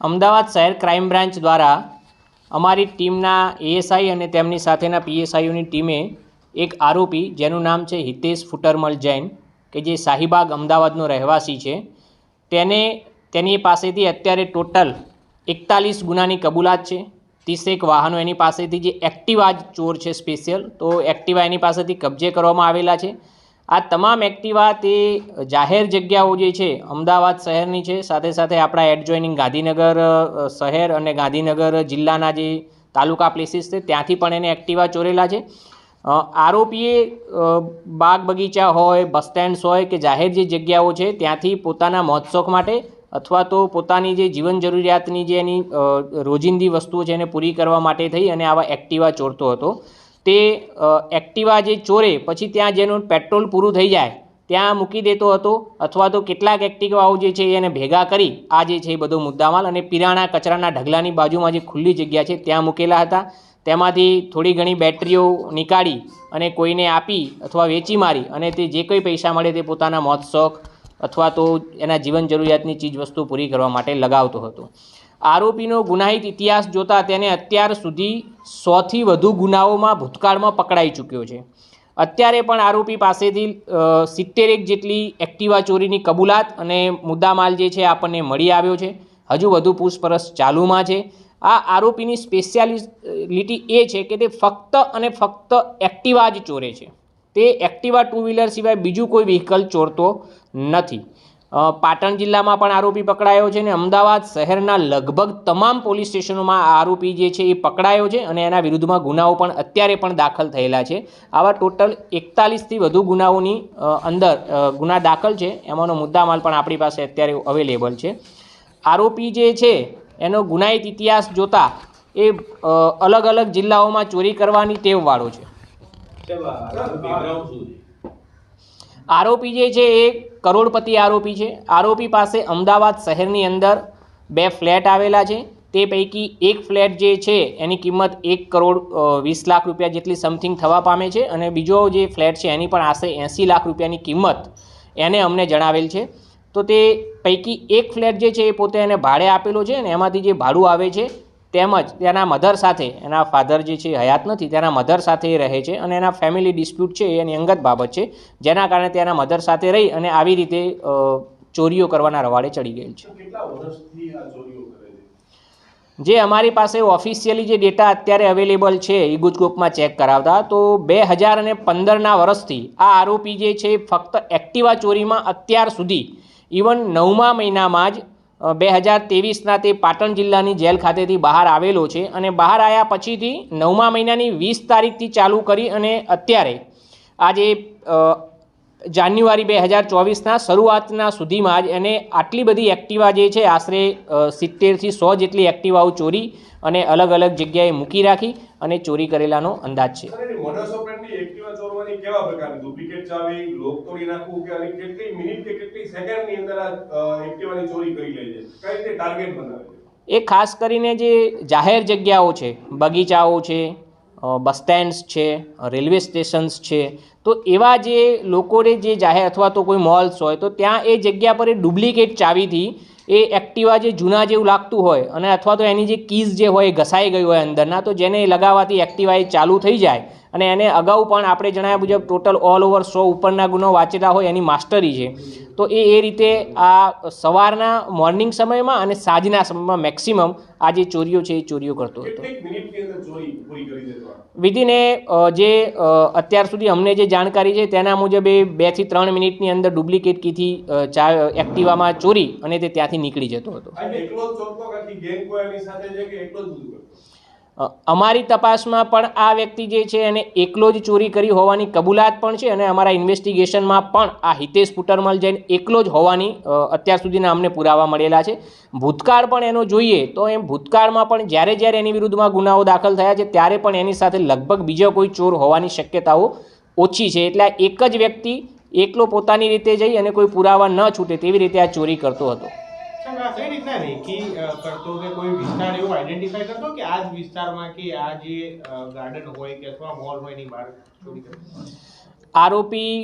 અમદાવાદ શહેર crime branch દ્વારા અમારી ટીમના એએસઆઈ અને તેમની સાથેના પીએસઆઈઓની ટીમે એક આરોપી જેનું નામ છે હિતેશ ફુટરમલ જૈન, કે જે શાહીબાગ અમદાવાદનો રહેવાસી છે. તેને, તેની પાસેથી અત્યારે ટોટલ એકતાલીસ ગુનાની કબૂલાત છે. ત્રીસેક વાહનો એની પાસેથી જે એક્ટિવા ચોર છે સ્પેશિયલ, તો એક્ટિવા એની પાસેથી કબજે કરવામાં આવેલા છે. આ તમામ એક્ટિવા તે જાહેર જગ્યાઓ જે છે, અમદાવાદ શહેરની છે, સાથે સાથે આપણા એડજોઇનિંગ ગાંધીનગર શહેર અને ગાંધીનગર જિલ્લાના જે તાલુકા પ્લેસીસ છે, ત્યાંથી પણ એને એક્ટિવા ચોરેલા છે. આરોપીએ બાગ બગીચા હોય, બસ સ્ટેન્ડ્સ હોય કે જાહેર જે જગ્યાઓ છે, ત્યાંથી પોતાના મોજશોખ માટે અથવા તો પોતાની જે જીવન જરૂરિયાતની જે એની રોજિંદી વસ્તુઓ છે એને પૂરી કરવા માટે થઈ અને આવા એક્ટિવા ચોરતો હતો. તે એક્ટિવા જે ચોરે, પછી ત્યાં જેનું પેટ્રોલ પૂરું થઈ જાય, ત્યાં મૂકી દેતો હતો, અથવા તો કેટલાક એક્ટિવાઓ જે છે એને ભેગા કરી, આ જે છે એ બધો મુદ્દામાલ અને પીરાણા કચરાના ઢગલાની બાજુમાં જે ખુલ્લી જગ્યા છે ત્યાં મૂકેલા હતા. તેમાંથી થોડી ઘણી બેટરીઓ નીકાળી અને કોઈને આપી અથવા વેચી મારી અને તે જે કંઈ પૈસા મળે તે પોતાના મોત શોખ અથવા તો એના જીવન જરૂરિયાતની ચીજ વસ્તુ પૂરી કરવા માટે લગાવતો હતો. આરોપીનો ગુનાહિત ઇતિહાસ જોતા તેને અત્યાર સુધી સોથી વધુ ગુનાઓમાં ભૂતકાળમાં પકડાઈ ચૂક્યો છે. અત્યારે પણ આરોપી પાસેથી સિત્તેરેક જેટલી એક્ટિવા ચોરીની કબૂલાત અને મુદ્દામાલ જે છે આપણને મળી આવ્યો છે. હજુ વધુ પૂછપરછ ચાલુમાં છે. આ આરોપીની સ્પેશિયાલિટી એ છે કે તે ફક્ત અને ફક્ત એક્ટિવા જ ચોરે છે. તે એક્ટિવા ટુ વ્હીલર સિવાય બીજું કોઈ વ્હીકલ ચોરતો નથી. પાટણ જિલ્લામાં પણ આરોપી પકડાયો છે અને અમદાવાદ શહેરના લગભગ તમામ પોલીસ સ્ટેશનોમાં આ આરોપી જે છે એ પકડાયો છે અને એના વિરુદ્ધમાં ગુનાઓ પણ અત્યારે પણ દાખલ થયેલા છે. આવા ટોટલ એકતાલીસથી વધુ ગુનાઓની અંદર ગુના દાખલ છે. એમાંનો મુદ્દામાલ પણ આપણી પાસે અત્યારે અવેલેબલ છે. આરોપી જે છે એનો ગુનાહિત ઇતિહાસ જોતા એ અલગ અલગ જિલ્લાઓમાં ચોરી કરવાની ટેવવાળો છે? આરોપી જે છે એ કરોડપતિ આરોપી છે. આરોપી પાસે અમદાવાદ શહેરની અંદર બે ફ્લેટ આવેલા છે. તે પૈકી એક ફ્લેટ જે છે, એની કિંમત એક કરોડ વીસ લાખ રૂપિયા જેટલી સમથિંગ થવા પામે છે અને બીજો જે ફ્લેટ છે, એની પણ આશરે એંસી લાખ રૂપિયાની કિંમત એને અમને જણાવેલ છે. તો તે પૈકી એક ફ્લેટ જે છે, એ પોતે એને ભાડે આપેલો છે અને એમાંથી જે ભાડું આવે છે તેમજ તેના મધર સાથે એના ફાધર જે છે હયાત નથી તેના મધર સાથે એ રહે છે અને એના ફેમિલી ડિસ્પ્યુટ છે એની અંગત બાબત છે જેના કારણે તેના મધર સાથે રહી અને આવી રીતે ચોરીઓ કરવાના રવાડે ચડી ગયેલ છે. જે અમારી પાસે ઓફિશિયલી જે ડેટા અત્યારે અવેલેબલ છે એ ગુજકોપમાં ચેક કરાવતા તો બે હજાર અને પંદરના વર્ષથી આ આરોપી જે છે ફક્ત એક્ટિવા ચોરીમાં અત્યાર સુધી ઇવન નવમા મહિનામાં જ બે હજાર તેવીસના તે પાટણ જિલ્લાની જેલ ખાતેથી બહાર આવેલો છે અને બહાર આવ્યા પછીથી નવમા મહિનાની વીસ તારીખથી ચાલુ કરી અને અત્યારે આજે જાન્યુઆરી બે હજાર ચોવીસના શરૂઆતના સુધીમાં જ એને આટલી બધી એક્ટિવા જે છે આશરે સિત્તેરથી સો જેટલી એક્ટિવાઓ ચોરી અને અલગ અલગ જગ્યાએ મૂકી રાખી અને ચોરી કરેલાનો અંદાજ છે. ચોરવાની કેવા પ્રકારની ડુપ્લિકેટ ચાવી, લોક તોડી નાખવું કે અને કેટલી મિનિટ કે કેટલી સેકન્ડની અંદર એક્ટિવાની ચોરી કરી લે છે? કઈ રીતે ટાર્ગેટ બનાવે એ ખાસ કરીને જે જાહેર જગ્યાઓ છે, બગીચાઓ છે બસ સ્ટેન્ડ્સ છે, રેલવે સ્ટેશન્સ છે, તો એવા જે લોકોને જે જાહેર અથવા તો કોઈ મોલ્સ હોય, તો ત્યાં એ જગ્યા પર એ ડુપ્લિકેટ ચાવીથી એ એક્ટિવા જે જૂના જેવું લાગતું હોય અને અથવા તો એની જે કીઝ જે હોય એ ઘસાઈ ગઈ હોય અંદરના, તો જેને લગાવવાથી એક્ટિવા એ ચાલુ થઈ જાય અને એને અગાઉ પણ આપણે જણાવ્યા મુજબ ટોટલ ઓલ ઓવર સો ઉપરના ગુનો વાંચેલા હોય એની માસ્ટરી છે. તો એ એ રીતે આ સવારના મોર્નિંગ સમયમાં અને સાંજના સમયમાં મેક્સિમમ આ જે ચોરીઓ છે એ ચોરીઓ કરતો હતો? વિધિન જે અત્યાર સુધી અમને જે જાણકારી છે તેના મુજબ એ બેથી ત્રણ મિનિટની અંદર ડુપ્લિકેટ કીથી ચા એક્ટિવામાં ચોરી અને તે ત્યાંથી નીકળી જતો હતો. અમારી તપાસમાં પણ આ વ્યક્તિ જે છે એને એકલો જ ચોરી કરી હોવાની કબૂલાત પણ છે અને અમારા ઇન્વેસ્ટિગેશનમાં પણ આ હિતેશ પુટરમલ જૈન એકલો જ હોવાની અત્યાર સુધીના અમને પુરાવા મળેલા છે. ભૂતકાળ પણ એનો જોઈએ તો એમ ભૂતકાળમાં પણ જ્યારે જ્યારે એની વિરુદ્ધમાં ગુનાઓ દાખલ થયા છે ત્યારે પણ એની સાથે લગભગ બીજો કોઈ ચોર હોવાની શક્યતાઓ ઓછી છે. એટલે એક જ વ્યક્તિ એકલો પોતાની રીતે જઈ અને કોઈ પુરાવા ન છૂટે તેવી રીતે આ ચોરી કરતો હતો. રીતના રેકી કરતો કે કોઈ વિસ્તાર એવો આઈડેન્ટિફાઈ કરતો કે આ જ વિસ્તારમાં કે આ જે ગાર્ડન હોય કે અથવા મોલ હોય એની બહાર આરોપી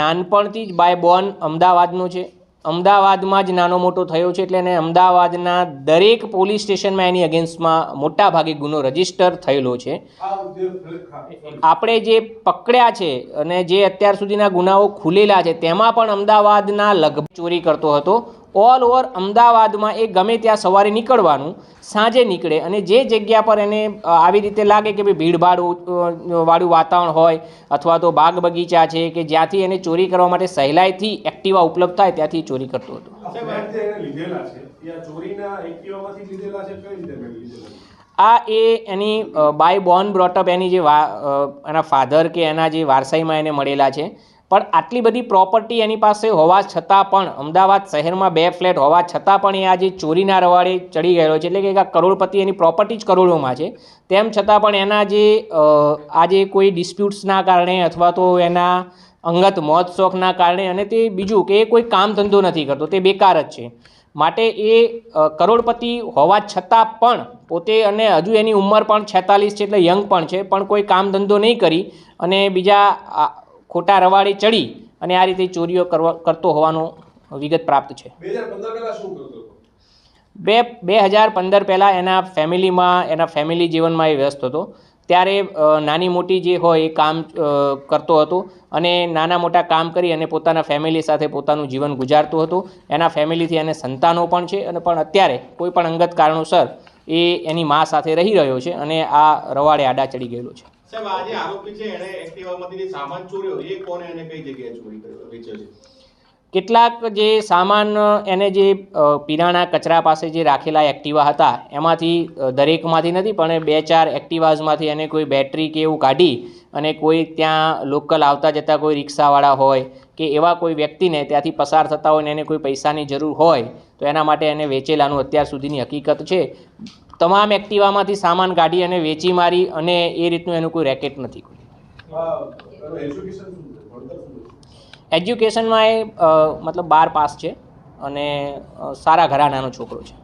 નાનપણથી જ બાય બોર્ન અમદાવાદનો છે. અમદાવાદમાં જ નાનો મોટો થયો છે એટલે એને અમદાવાદના દરેક પોલીસ સ્ટેશનમાં એની અગેન્સ્ટમાં મોટા ભાગે ગુનો રજિસ્ટર થયેલો છે. આપણે જે પકડ્યા છે અને જે અત્યાર સુધીના ગુનાઓ ખુલેલા છે, તેમાં પણ અમદાવાદના લગભગ ચોરી કરતો હતો. ઓલ ઓવર અમદાવાદમાં એ ગમે ત્યાં સવારે નીકળવાનું સાંજે નીકળે અને જે જગ્યા પર એને આવી રીતે લાગે કે ભાઈ ભીડભાડ વાળું વાતાવરણ હોય અથવા તો બાગ બગીચા છે કે જ્યાંથી એને ચોરી કરવા માટે સહેલાઈથી એક્ટિવા ઉપલબ્ધ થાય ત્યાંથી ચોરી કરતો હતો. આ એ એની બાય બોર્ન બ્રોટઅપ એની જે વા એના ફાધર કે એના જે વારસાઈમાં એને મળેલા છે પણ આટલી બધી પ્રોપર્ટી એની પાસે હોવા છતાં પણ, અમદાવાદ શહેરમાં બે ફ્લેટ હોવા છતાં પણ એ આજે ચોરીના રવાડે ચડી ગયેલો છે. એટલે કે આ કરોડપતિ એની પ્રોપર્ટી જ કરોડોમાં છે. તેમ છતાં પણ એના જે આજે કોઈ ડિસ્પ્યુટ્સના કારણે અથવા તો એના અંગત મોત શોખના કારણે અને તે બીજું કે એ કોઈ કામ ધંધો નથી કરતો, તે બેકાર જ છે. માટે એ કરોડપતિ હોવા છતાં પણ પોતે અને હજુ એની ઉંમર પણ છેતાલીસ છે એટલે યંગ પણ છે, પણ કોઈ કામ ધંધો નહીં કરી અને બીજા ખોટા રવાડે ચડી અને આ રીતે ચોરીઓ કરતો હોવાનું વિગત પ્રાપ્ત છે. બે બે હજાર પંદર પહેલાં એના ફેમિલીમાં એના ફેમિલી જીવનમાં એ વ્યસ્ત હતો. ત્યારે નાની મોટી જે હોય એ કામ કરતો હતો અને નાના મોટા કામ કરી અને પોતાના ફેમિલી સાથે પોતાનું જીવન ગુજારતો હતો. એના ફેમિલીથી એને સંતાનો પણ છે અને પણ અત્યારે કોઈ પણ અંગત કારણોસર એ એની મા સાથે રહી રહ્યો છે અને આ રવાડે આડા ચડી ગયેલો છે. સાહેબ આજે આરોપી છે એણે એક્ટિવામાંથી સામાન ચોર્યો. એ કોને અને કઈ જગ્યાએ ચોરી કર્યો વેચ્યો છે? કેટલાક જે સામાન એને જે પીરાણા કચરા પાસે જે રાખેલા એક્ટિવા હતા એમાંથી દરેકમાંથી નથી પણ બે ચાર એક્ટિવાઝમાંથી એને કોઈ બેટરી કે એવું કાઢી અને કોઈ ત્યાં લોકલ આવતા જતા કોઈ રિક્ષાવાળા હોય કે એવા કોઈ વ્યક્તિને ત્યાંથી પસાર થતા હોય ને એને કોઈ પૈસાની જરૂર હોય તો એના માટે એને વેચેલાનું અત્યાર સુધીની હકીકત છે. તમામ એક્ટિવામાંથી સામાન કાઢી અને વેચી મારી અને એ રીતનું એનું કોઈ રેકેટ નથી એજ્યુકેશનમાં એ મતલબ બાર પાસ છે અને સારા ઘરાનાનો છોકરો છે.